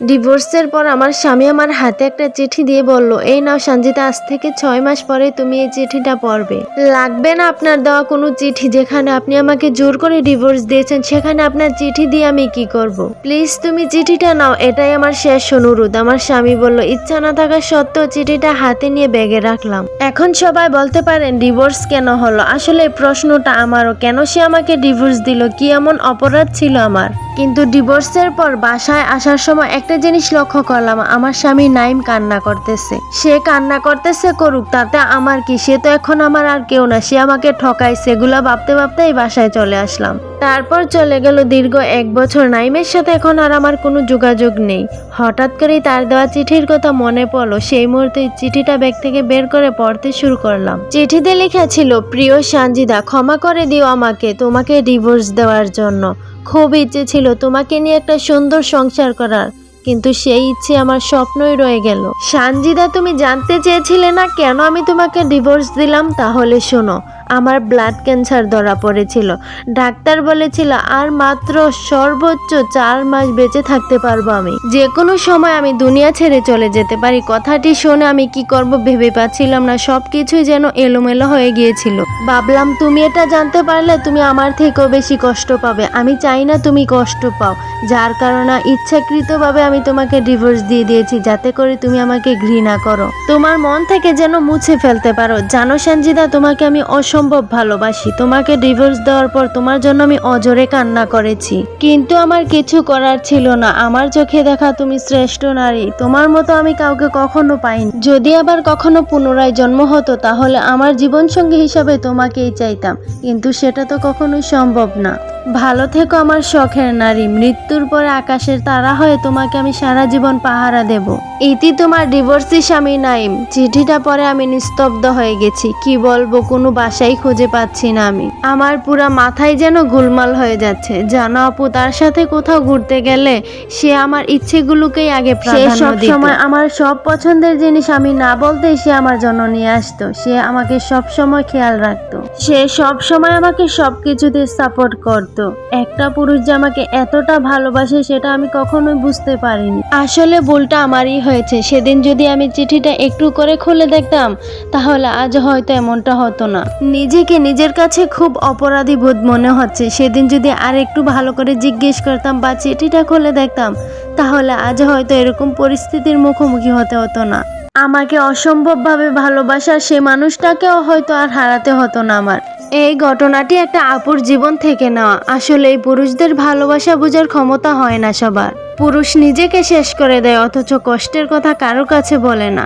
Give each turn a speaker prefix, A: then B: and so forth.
A: ডিভোর্সের পর আমার স্বামী আমার হাতে একটা চিঠি দিয়ে বলল, এই নাও সঞ্জিতা, আজ থেকে ছয় মাস পরে তুমি এই চিঠিটা পড়বে। লাগবে না আপনার দেওয়া কোনো চিঠি যেখানে আপনি আমাকে জোর করে ডিভোর্স দিয়েছেন, সেখানে আপনার চিঠি দিয়ে আমি কি করব। প্লিজ তুমি চিঠিটা নাও, এটাই আমার শেষ অনুরোধ। আমার স্বামী বলল, ইচ্ছা না থাকা সত্ত্বেও চিঠিটা হাতে নিয়ে ব্যাগে রাখলাম। এখন সবাই বলতে পারেন ডিভোর্স কেন হলো? আসলে প্রশ্নটা আমারও, কেন সে আমাকে ডিভোর্স দিল? কি এমন অপরাধ ছিল আমার? কিন্তু ডিভোর্সের পর বাসায় আসার সময় একটা জিনিস লক্ষ্য করলাম, আমার স্বামী নাইম কান্না করতেছে। সে কান্না করতেছে করুক, তাতে আমার কি? সে তো এখন আমার আর কেউ না, সে আমাকে ঠকায় সেগুলা ভাবতে ভাবতেই বাসায় চলে আসলাম। তারপর চলে গেল দীর্ঘ এক বছর, নাইমের সাথে এখন আর আমার কোনো যোগাযোগ নেই। হঠাৎ করেই তার দেওয়া চিঠির কথা মনে পড়ল, সেই মুহূর্তে চিঠিটা ব্যাগ থেকে বের করে পড়তে শুরু করলাম। চিঠিতে লেখা ছিল, প্রিয় সানজিদা, ক্ষমা করে দিও আমাকে তোমাকে ডিভোর্স দেওয়ার জন্য। খুব ইচ্ছে ছিল তোমাকে নিয়ে একটা সুন্দর সংসার করার। কিন্তু সেই ইচ্ছে আমার স্বপ্নই রয়ে গেল। সানজিদা, তুমি জানতে চেয়েছিলে না কেন আমি তোমাকে ডিভোর্স দিলাম? তাহলে শোনো আমার ব্লাড ক্যান্সার ধরা পড়েছিল। ডাক্তার বলেছিল, আর মাত্র সর্বোচ্চ চার মাস বেঁচে থাকতে পারব আমি। যে কোনো সময় আমি দুনিয়া ছেড়ে চলে যেতে পারি। কথাটি শুনে আমি কি করব ভেবে পাচ্ছিলাম না। সব কিছুই যেন এলোমেলো হয়ে গিয়েছিল। ভাবলাম, তুমি এটা জানতে পারলে তুমি আমার থেকেও বেশি কষ্ট পাবে। আমি চাই না তুমি কষ্ট পাও। যার কারণে ইচ্ছাকৃতভাবে আমি তোমাকে ডিভোর্স দিয়ে দিয়েছি। যাতে করে তুমি আমাকে ঘৃণা করো। তোমার মন থেকে যেন মুছে ফেলতে পারো। জানো সঞ্জিদা, তোমাকে আমি অসম্ভব ভালোবাসি। তোমাকে ডিভোর্স দেওয়ার পর তোমার জন্য আমি অজরে কান্না করেছি। কিন্তু আমার কিছু করার ছিল না। আমার চোখে দেখা তুমি শ্রেষ্ঠ নারী। তোমার মতো আমি কাউকে কখনো পাইনি। যদি আবার কখনো পুনরায় জন্ম হতো, তাহলে আমার জীবনসঙ্গী হিসাবে তোমাকেই চাইতাম। কিন্তু সেটা তো কখনোই সম্ভব না। ভালো থেকো আমার শখের নারী মৃত্যুর পর আকাশের তারা হয়ে তোমাকে আমি সারা জীবন পাহারা দেব। ইতি তোমার ডিভোর্সি স্বামী নাইম চিঠিটা পরে আমি নিস্তব্ধ হয়ে গেছি কি বলব কোনো বাসাই খুঁজে পাচ্ছি না আমি। আমার পুরা মাথায় যেন গোলমাল হয়ে যাচ্ছে জানো আপু তার সাথে কোথাও ঘুরতে গেলে সে আমার ইচ্ছেগুলোকেই আগে প্রাধান্য দিত। সময় আমার সব পছন্দের জিনিস আমি না বলতেই সে আমার জন্য নিয়ে আসতো সে আমাকে সব সময় খেয়াল রাখতো। সে সব সময় আমাকে সব কিছুতে সাপোর্ট করত। একটা পুরুষ যে আমাকে এতটা ভালোবাসে সেটা আমি কখনোই বুঝতে পারিনি। আসলে ভুলটা আমারই হয়েছে। সেদিন যদি আমি চিঠিটা একটু করে খুলে দেখতাম, তাহলে আজ হয়তো এমনটা হতো না। নিজেকে নিজের কাছে খুব অপরাধী বোধ মনে হচ্ছে। সেদিন যদি আর একটু ভালো করে জিজ্ঞেস করতাম বা চিঠিটা খুলে দেখতাম, তাহলে আজ হয়তো এরকম পরিস্থিতির মুখোমুখি হতে হতো না। আমাকে অসম্ভবভাবে ভালোবাসা সে মানুষটাকেও হয়তো আর হারাতে হতো না আমার। এই ঘটনাটি একটা আপুর জীবন থেকে নেওয়া। আসলে এই পুরুষদের ভালোবাসা বোঝার ক্ষমতা হয় না সবার। পুরুষ নিজেকে শেষ করে দেয়, অথচ কষ্টের কথা কারও কাছে বলে না।